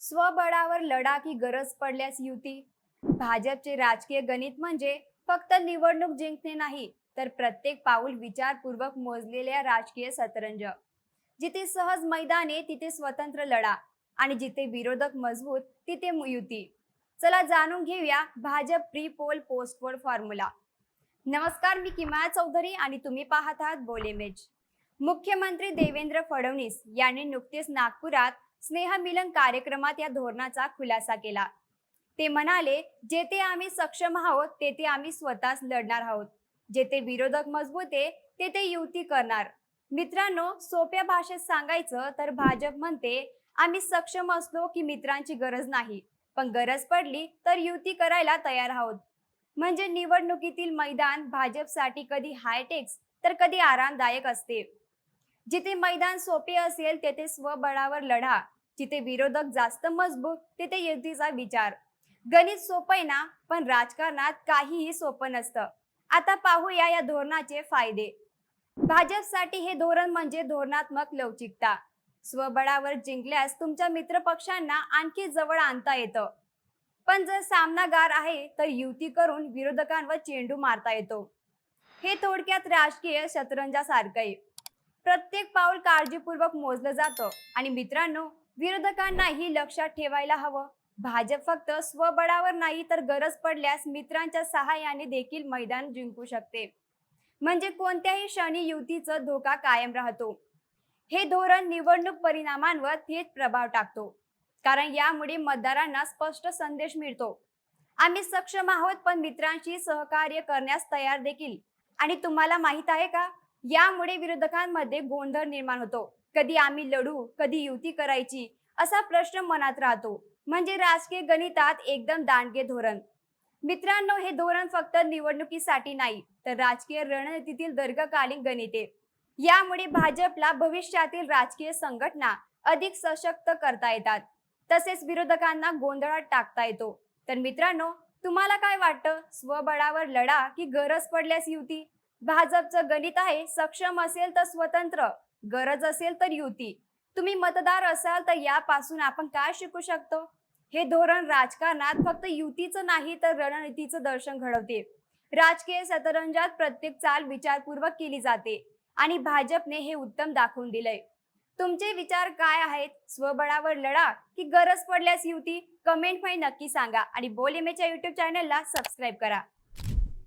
स्वबळावर लढा की गरज पडल्यास युती. भाजपचे राजकीय गणित म्हणजे फक्त निवडणूक जिंकणे नाही तर प्रत्येक पाऊल विचारपूर्वक मोजलेल्या राजकीय सतरंज. जिथे सहज मैदाने तिथे स्वतंत्र लढा आणि जिथे विरोधक मजबूत तिथे युती. चला जाणून घेऊया Bhajap pre poll post poll formula. नमस्कार मी किमाया चौधरी आणि तुम्ही पाहत आहात बोलेमेज मुख्यमंत्री देवेंद्र फडणवीस यांनी नुकतेच नागपुरात स्नेहमिलन कार्यक्रमात या धोरणाचा खुलासा केला. ते म्हणाले जेथे आम्ही सक्षम आहोत तेथे आम्ही स्वतःच लढणार आहोत. जेथे विरोधक मजबूत आहे तेथे युती करणार. मित्रांनो सोप्या भाषेत सांगायचं तर भाजप म्हणते आम्ही सक्षम असलो की मित्रांची गरज नाही. पण गरज पडली तर युती करायला तयार आहोत. म्हणजे निवडणुकीतील मैदान भाजपसाठी कधी हायटेक्स तर कधी आरामदायक असते. जिथे मैदान सोपे असेल तेथे स्वबळावर लढा. जिथे विरोधक जास्त मजबूत तिथे युतीचा विचार. गणित सोपं आहे ना पण राजकारणात काहीही सोपं नसतं. आता पाहूया या धोरणाचे फायदे. भाजपसाठी हे धोरण म्हणजे धोरणात्मक लवचिकता. स्वबळावर जिंकल्यास तुमच्या मित्रपक्षांना आणखी जवळ आणता येतं. पण जर सामनागार आहे तर युती करून विरोधकांवर चेंडू मारता येतो. हे थोडक्यात राजकीय शतरंजासारखं आहे. प्रत्येक पाऊल काळजीपूर्वक मोजलं जातं. आणि मित्रांनो विरोधकांनाही लक्षात ठेवायला हवं. भाजप फक्त स्वबळावर नाही तर गरज पडल्यास मित्रांच्या सहाय्याने देखील मैदान जिंकू शकते. म्हणजे कोणत्याही क्षणी युतीचा धोका कायम राहतो. हे धोरण निवडणूक परिणामांवर थेट प्रभाव टाकतो. कारण यामुळे मतदारांना स्पष्ट संदेश मिळतो. आम्ही सक्षम आहोत पण मित्रांशी सहकार्य करण्यास तयार देखील. आणि तुम्हाला माहीत आहे का? यामुळे विरोधकांमध्ये गोंधळ निर्माण होतो. कधी आम्ही लढू कधी युती करायची असा प्रश्न मनात राहतो. म्हणजे राजकीय गणितात एकदम दांडगे धोरण. मित्रांनो हे धोरण फक्त निवडणुकीसाठी नाही तर राजकीय रणनीतीतील दीर्घकालीन गणिते. यामुळे भाजपला भविष्यातील राजकीय संघटना अधिक सशक्त करता येतात. तसेच विरोधकांना गोंधळात टाकता येतो. तर मित्रांनो तुम्हाला काय वाटतं? स्वबळावर लढा की गरज पडल्यास युती? भाजपचं गणित आहे सक्षम असेल तर स्वतंत्र गरज असेल तर युती. तुम्ही मतदार असाल तर यापासून आपण काय शिकू शकतो? हे धोरण राजकारणात फक्त युतीचं नाही तर रणनीतीचं दर्शन घडवते. राजकीय शतरंजात प्रत्येक चाल विचारपूर्वक केली जाते आणि भाजपने हे उत्तम दाखवून दिलंय. तुमचे विचार काय आहेत? स्वबळावर लढा की गरज पडल्यास युती? कमेंटमध्ये नक्की सांगा आणि बोलेमेच्या युट्यूब चॅनलला सबस्क्राईब करा.